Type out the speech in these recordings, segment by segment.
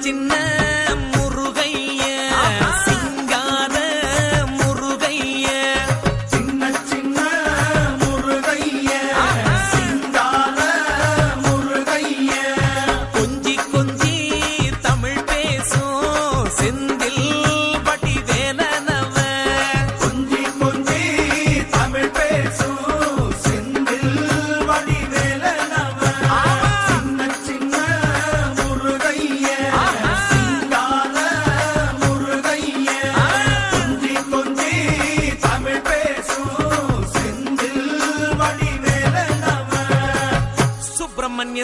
சின்ன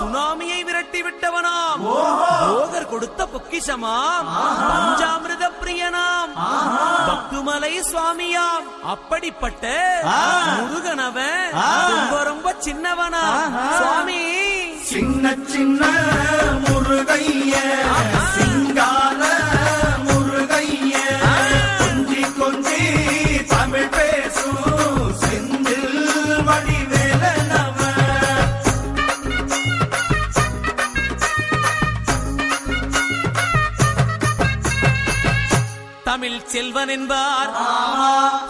சுனாமியை விரட்டி விட்டவனாம். போகர் கொடுத்த பொக்கிஷமாம். பஞ்சாமிரத பிரியனாம் பக்துமலை சுவாமியாம். அப்படிப்பட்ட முருகனவன் ரொம்ப ரொம்ப சின்னவனா சுவாமி. சின்ன சின்ன தமிழ் செல்வன் என்பார்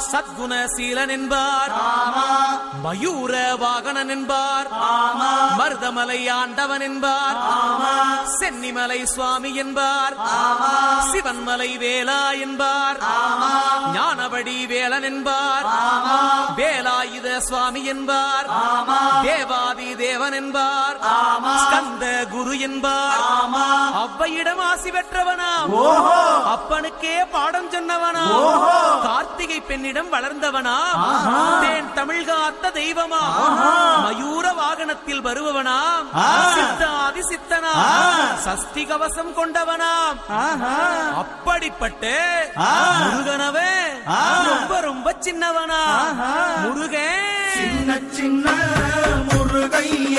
சத்குணசீலன் என்பார் மயூர வாகனன் என்பார் மருதமலை ஆண்டவன் என்பார் சென்னிமலை சுவாமி என்பார் சிவன்மலை வேலா என்பார். ஞானபடி வேலன் என்பார். வேலாயுத சுவாமி என்பார். தேவாதி தேவன் என்பார். ஸ்கந்த குரு என்பார். அவ்வையிடம் ஆசி பெற்றவனாம். அப்பனுக்கே பாடம் சொன்னவனா கார்த்திகை பெண்ணிடம் வளர்ந்தவனா தேன் தமிழ் காத்த தெய்வமா மயூர வாகனத்தில் வருபவனாம். சித்தாதி சித்தனா சஷ்டி கவசம் கொண்டவனாம். அப்படிப்பட்ட முருகனவே ரொம்ப ரொம்ப சின்னவனா முருகன் சின்ன சின்ன முருகைய.